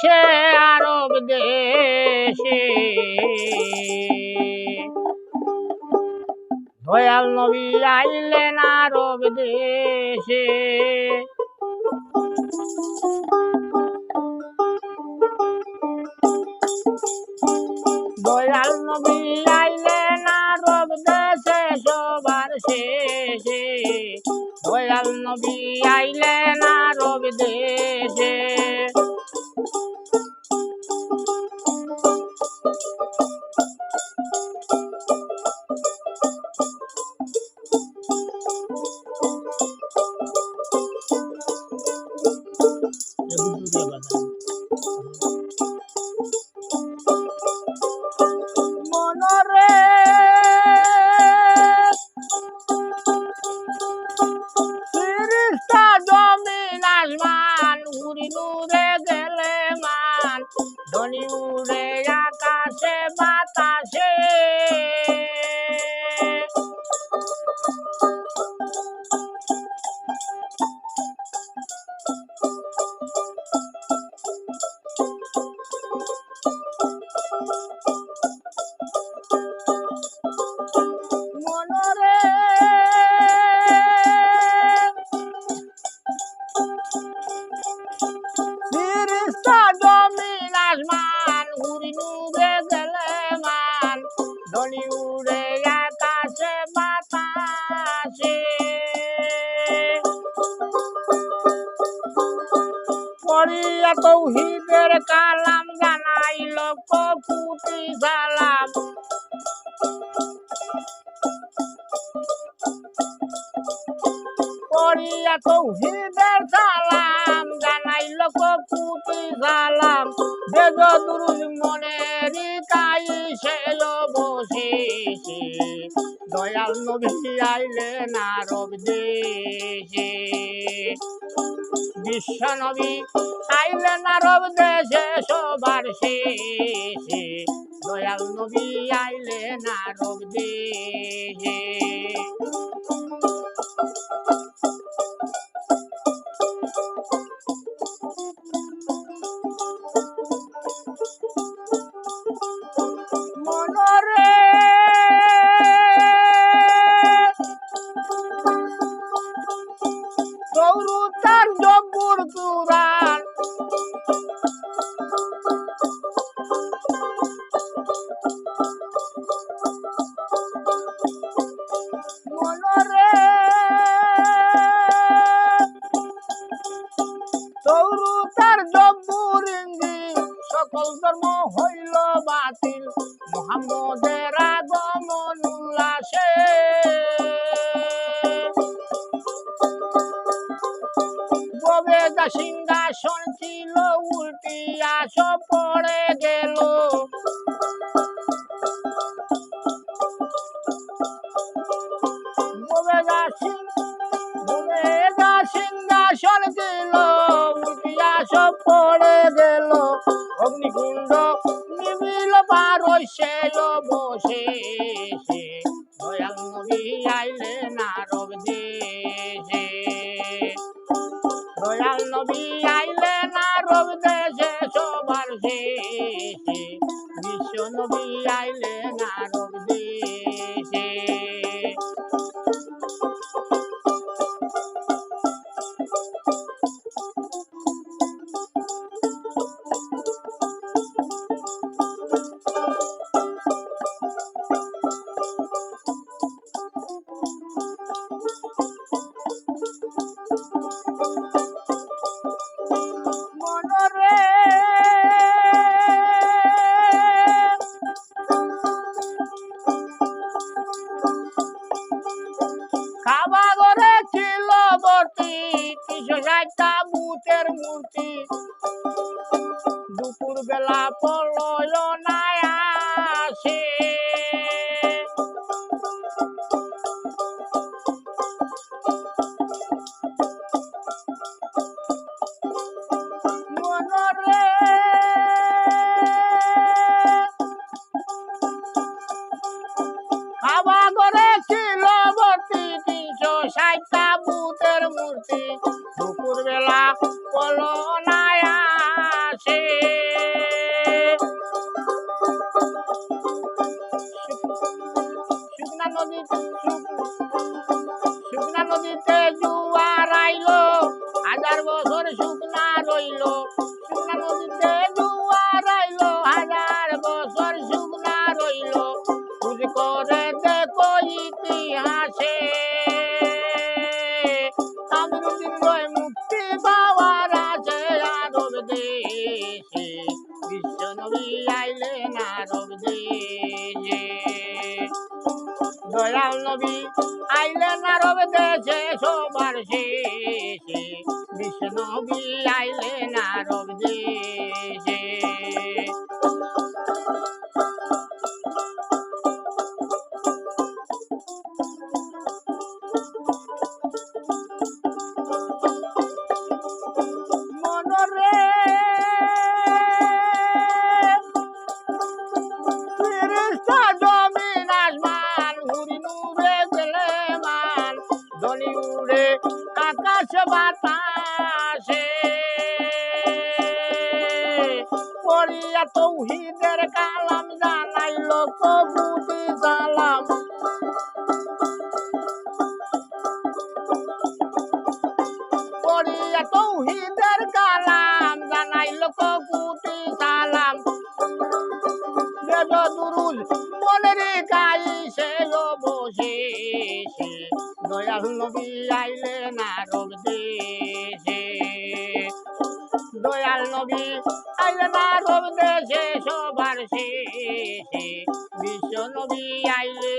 সে আরব দেশে। দয়াল নবী আইলেন আরব দেশে। দয়াল নবী আইলেন আরব দেশে সবার শেষে। দয়াল নবী আইলেন আরব দেশে। পড়িয়া তৌহিদের কালাম জানাই লক্ষ কোটি সালাম। পড়িয়া তৌহিদের সালাম জানাই লক্ষ কুটি সালাম। বেদ দুরুজ মনের কাই দয়াল নবী আইলেন আরব দেশে। বিশ্ব নবী আইলেন আরব দেশে সবার শেষে। দয়াল নবী আইলেন আরব দেশে। সৌরতার জব্বুর ইঞ্জিন সকল ধর্ম হইল বাতিল। মোহাম্মদের আগমন উল্লাসে। গোবেদা সিংহাসন ছিল উল্টিয়া সব পড়ে গেল। গোবেদা সিং বসে দয়াল নবী আইলেন আরব দেশে দয়াল নবী দুপুর বেলা পলয় নাই রইল, হাজার বছর শুকনা রইল, শুকনা নদীতে দুয়ার রইল, হাজার বছর শুকনা রইল। খুঁজ করে দেখো ইতিহাসে নবী আইলেন আরব দেশে সবার শেষে। নবী আইলেন আরব দেশে আকাশ বাতাসে। পড়িয়া তৌহিদের কালাম জানাইল কবুতি সালাম নবী আইলে না রব দেশে। দয়াল নবী আইলে না রব দেশে সবার শেষে। বিশ্ব নবী আইলে